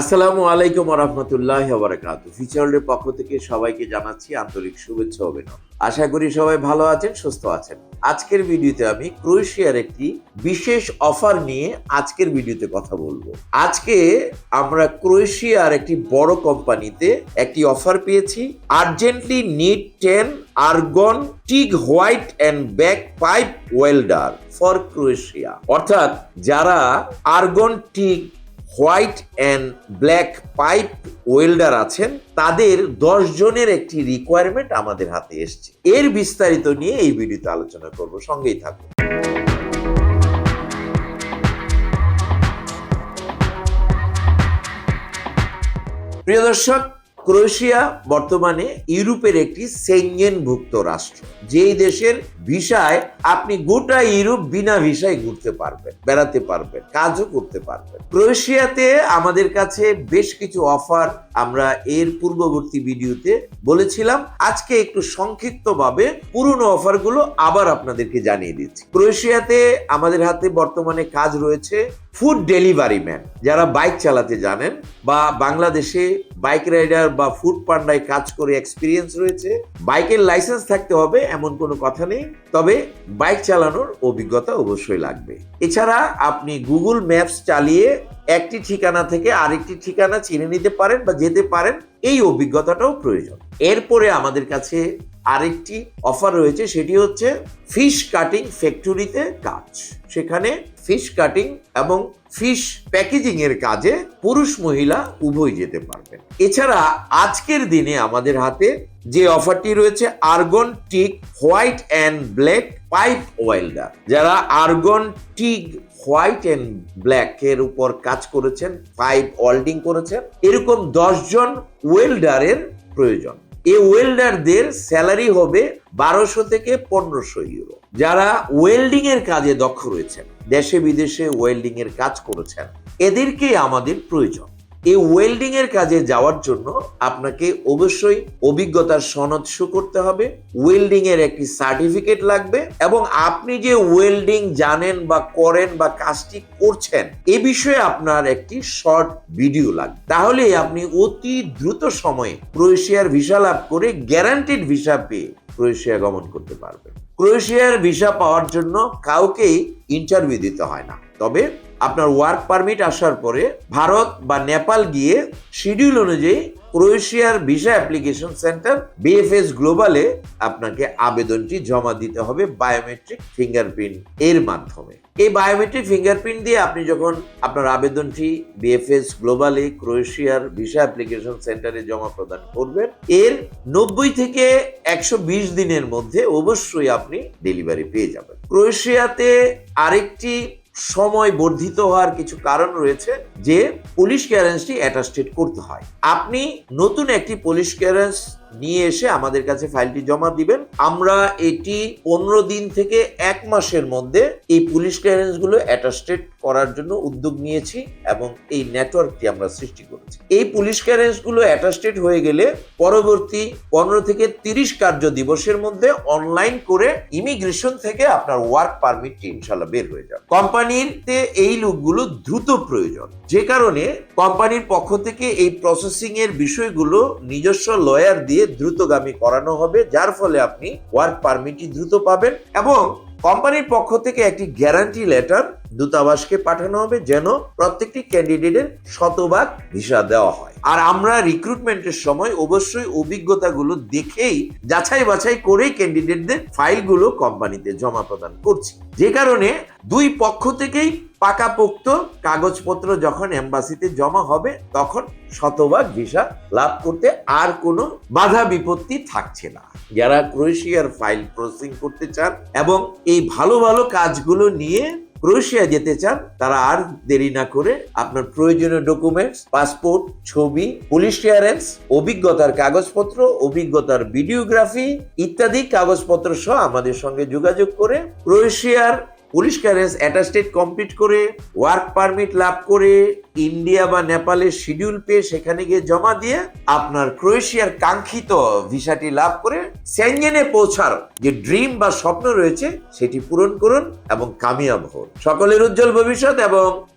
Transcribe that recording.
আসসালামু আলাইকুম রহমতুল্লাহ বারাকাত ফিচারের পক্ষ থেকে সবাইকে জানাচ্ছি আন্তরিক শুভেচ্ছা অভিনন্দন। আশা করি সবাই ভালো আছেন, সুস্থ আছেন। আজকের ভিডিওতে আমি ক্রোয়েশিয়ার একটি বিশেষ অফার নিয়ে আজকের ভিডিওতে কথা বলব। আজকে আমরা ক্রোয়েশিয়ার একটি বড় কোম্পানিতে একটি অফার পেয়েছি। Urgently need ten argon TIG white and back pipe welder for Croatia. অর্থাৎ যারা argon TIG white and black pipe welder আছেন। তাদের দশ জনের একটি রিকোয়ারমেন্ট আমাদের হাতে এসছে। এর বিস্তারিত নিয়ে এই ভিডিওতে আলোচনা করব। সঙ্গেই থাকুন। প্রিয় দর্শক ক্রোয়েশিয়া বর্তমানে ইউরোপের একটি সেঞ্জেনভুক্ত রাষ্ট্র। যেই দেশের ভিসায় আপনি গোটা ইউরোপ বিনা ভিসায় ঘুরতে পারবেন, বেড়াতে পারবেন, কাজও করতে পারবেন। ক্রোয়েশিয়াতে আমাদের কাছে বেশ কিছু অফার আমরা এর পূর্ববর্তী ভিডিওতে বলেছিলাম, আজকে একটু সংক্ষিপ্তভাবে পুরনো অফারগুলো আবার আপনাদেরকে জানিয়ে দিচ্ছি। ক্রোয়েশিয়াতে আমাদের হাতে বর্তমানে কাজ রয়েছে ফুড ডেলিভারি ম্যান যারা বাইক চালাতে জানেন বা বাংলাদেশে বাইক রাইডার বা ফুড পান্ডায় কাজ করে এক্সপিরিয়েন্স রয়েছে বাইকের লাইসেন্স থাকতে হবে এমন কোনো কথা নেই, তবে বাইক চালানোর অভিজ্ঞতা অবশ্যই লাগবে। এছাড়া আপনি গুগল ম্যাপস চালিয়ে একটি ঠিকানা থেকে আরেকটি ঠিকানা চিনে নিতে পারেন বা যেতে পারেন, এই অভিজ্ঞতাটাও প্রয়োজন। এরপরে আমাদের কাছে আরেকটি অফার রয়েছে, সেটি হচ্ছে ফিশ কাটিং ফ্যাক্টরিতে কাজ। সেখানে ফিশ কাটিং এবং ফিশ প্যাকেজিং এর কাজে পুরুষ মহিলা উভয় যেতে পারবেন। এছাড়া আজকের দিনে আমাদের হাতে যে অফারটি রয়েছে argon TIG white and black pipe welder যারা argon TIG white and black এর উপর কাজ করেছেন পাইপ ওয়েল্ডিং করেছেন, এরকম জন ওয়েল্ডারের প্রয়োজন। এই ওয়েল্ডারদের স্যালারি হবে বারোশো থেকে পনেরোশো ইউরো যারা ওয়েল্ডিং এর কাজে দক্ষ রয়েছেন দেশে বিদেশে ওয়েল্ডিং এর কাজ করেছেন এদেরকে আমাদের প্রয়োজন। এই ওয়েল্ডিং এর কাজে যাওয়ার জন্য আপনাকে অবশ্যই অভিজ্ঞতার সনদ শো করতে হবে। ওয়েল্ডিং এর একটি সার্টিফিকেট লাগবে এবং আপনি যে ওয়েল্ডিং জানেন বা করেন বা কাজটি করছেন, এ বিষয়ে আপনার একটি শর্ট ভিডিও লাগবে। তাহলে আপনি অতি দ্রুত সময়ে ক্রোয়েশিয়ার ভিসা লাভ করে গ্যারান্টিড ভিসা পেয়ে ক্রোয়েশিয়া গমন করতে পারবেন। ক্রোয়েশিয়ার ভিসা পাওয়ার জন্য কাউকেই ইন্টারভিউ দিতে হয় না। তবে আপনার ওয়ার্ক পারমিট আসার পরে ভারত বা নেপাল গিয়ে শিডিউল অনুযায়ী ক্রোয়েশিয়ার ভিসা অ্যাপ্লিকেশন সেন্টার বিএফএস গ্লোবালে আপনাকে আবেদনটি জমা দিতে হবে বায়োমেট্রিক ফিঙ্গারপ্রিন্ট এর মাধ্যমে। এই বায়োমেট্রিক ফিঙ্গারপ্রিন্ট দিয়ে আপনি যখন আপনার আবেদনটি বিএফএস গ্লোবালে ক্রোয়েশিয়ার ভিসা অ্যাপ্লিকেশন সেন্টারে জমা প্রদান করবেন, এর নব্বই থেকে একশো বিশ দিনের মধ্যে অবশ্যই আপনি ডেলিভারি পেয়ে যাবেন। ক্রোয়েশিয়াতে আরেকটি সময় বর্ধিত হওয়ার কিছু কারণ রয়েছে যে পুলিশ ক্লিয়ারেন্সটি অ্যাটাস্টেড করতে হয়। আপনি নতুন একটি পুলিশ ক্লিয়ারেন্স নিয়ে এসে আমাদের কাছে ফাইলটি জমা দিবেন। আমরা এটি পনেরো দিন থেকে এক মাসের মধ্যে এই পুলিশ ক্লিয়ারেন্সগুলো অ্যাটাস্টেড করার জন্য উদ্যোগ নিয়েছি এবং এই নেটওয়ার্কটি আমরা সৃষ্টি করেছি। এই পুলিশ ক্লিয়ারেন্সগুলো অ্যাটাস্টেড হয়ে গেলে পরবর্তী পনেরো থেকে তিরিশ কার্য দিবসের মধ্যে অনলাইন করে ইমিগ্রেশন থেকে আপনার ওয়ার্ক পারমিটটি ইনশাল্লাহ বের হয়ে যাবে। কোম্পানিতে এই লোকগুলো দ্রুত প্রয়োজন। যে কারণে কোম্পানির পক্ষ থেকে এই প্রসেসিং এর বিষয়গুলো নিজস্ব লয়ার দিয়ে দ্রুতগামী করানো হবে, যার ফলে আপনি ওয়ার্ক পারমিটটি দ্রুত পাবেন এবং কোম্পানির পক্ষ থেকে একটি গ্যারান্টি লেটার দূতাবাসকে পাঠানো হবে যেন প্রত্যেকটি ক্যান্ডিডেটের শতভাগ ভিসা দেওয়া হয়। আর আমরা রিক্রুটমেন্টের সময় অবশ্যই অভিজ্ঞতাগুলো দেখেই, যাচাই বাছাই করেই ক্যান্ডিডেটদের ফাইলগুলো কোম্পানিতে জমা প্রদান করছি। যে কারণে দুই পক্ষ থেকেই পাকাপোক্ত কাগজপত্র যখন এম্বাসিতে জমা হবে, তখন শতভাগ ভিসা লাভ করতে আর কোনো বাধা বিপত্তি থাকছে না। যারা ক্রোয়েশিয়ার ফাইল প্রসেসিং করতে চান এবং এই ভালো ভালো কাজগুলো নিয়ে ক্রোয়েশিয়া যেতে চান, তারা আর দেরি না করে আপনার প্রয়োজনীয় ডকুমেন্টস পাসপোর্ট ছবি পুলিশ ক্লিয়ারেন্স অভিজ্ঞতার কাগজপত্র, অভিজ্ঞতার ভিডিওগ্রাফি ইত্যাদি কাগজপত্র সহ আমাদের সঙ্গে যোগাযোগ করে ক্রোয়েশিয়ার পুলিশ ক্লিয়ারেন্স অ্যাটাস্টেড কমপ্লিট করে ওয়ার্ক পারমিট লাভ করে ইন্ডিয়া বা নেপালের শিডিউল পেয়ে সেখানে গিয়ে জমা দিয়ে আপনার ক্রোয়েশিয়ার কাঙ্ক্ষিত ভিসাটি লাভ করে সেঞ্জেনে পৌঁছার যে ড্রিম বা স্বপ্ন রয়েছে, সেটি পূরণ করুন এবং কামিয়াব হন। সকলের উজ্জ্বল ভবিষ্যৎ এবং